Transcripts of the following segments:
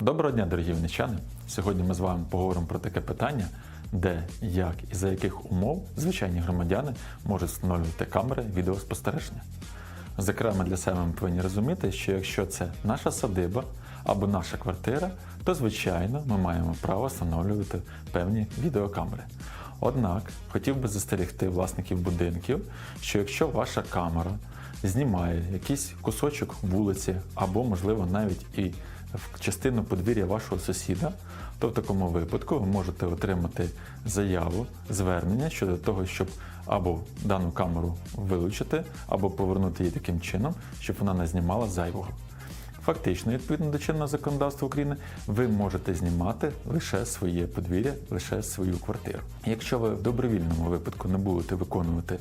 Доброго дня, дорогі вінничани! Сьогодні ми з вами поговоримо про таке питання, де, як і за яких умов звичайні громадяни можуть встановлювати камери відеоспостереження. Зокрема, для себе ми повинні розуміти, що якщо це наша садиба або наша квартира, то звичайно ми маємо право встановлювати певні відеокамери. Однак хотів би застерігти власників будинків, що якщо ваша камера знімає якийсь кусочок вулиці або, можливо, навіть і в частину подвір'я вашого сусіда, то в такому випадку ви можете отримати заяву, звернення щодо того, щоб або дану камеру вилучити, або повернути її таким чином, щоб вона не знімала зайвого. Фактично, відповідно до чинного законодавства України, ви можете знімати лише своє подвір'я, лише свою квартиру. Якщо ви в добровільному випадку не будете виконувати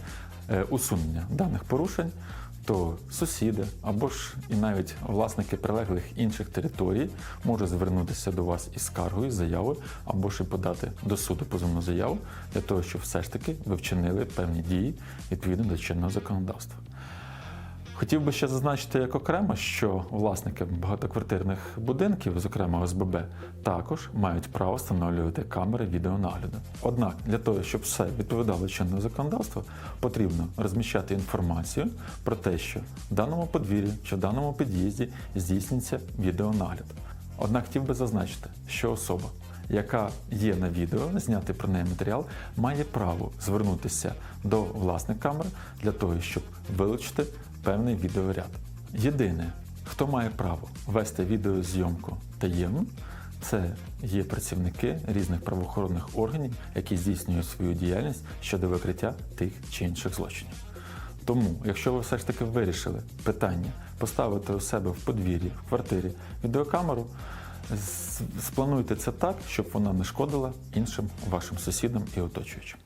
усунення даних порушень, то сусіди або ж і навіть власники прилеглих інших територій можуть звернутися до вас із скаргою, заявою, або ж і подати до суду позовну заяву для того, щоб все ж таки ви вчинили певні дії відповідно до чинного законодавства. Хотів би ще зазначити як окремо, що власники багатоквартирних будинків, зокрема ОСББ, також мають право встановлювати камери відеонагляду. Однак для того, щоб все відповідало чинному законодавству, потрібно розміщати інформацію про те, що в даному подвір'ї чи в даному під'їзді здійснюється відеонагляд. Однак хотів би зазначити, що особа, яка є на відео, зняти про неї матеріал, має право звернутися до власних камер для того, щоб вилучити певний відеоряд. Єдине, хто має право вести відеозйомку таємно, це є працівники різних правоохоронних органів, які здійснюють свою діяльність щодо викриття тих чи інших злочинів. Тому, якщо ви все ж таки вирішили питання поставити у себе в подвір'ї, в квартирі відеокамеру, сплануйте це так, щоб вона не шкодила іншим вашим сусідам і оточуючим.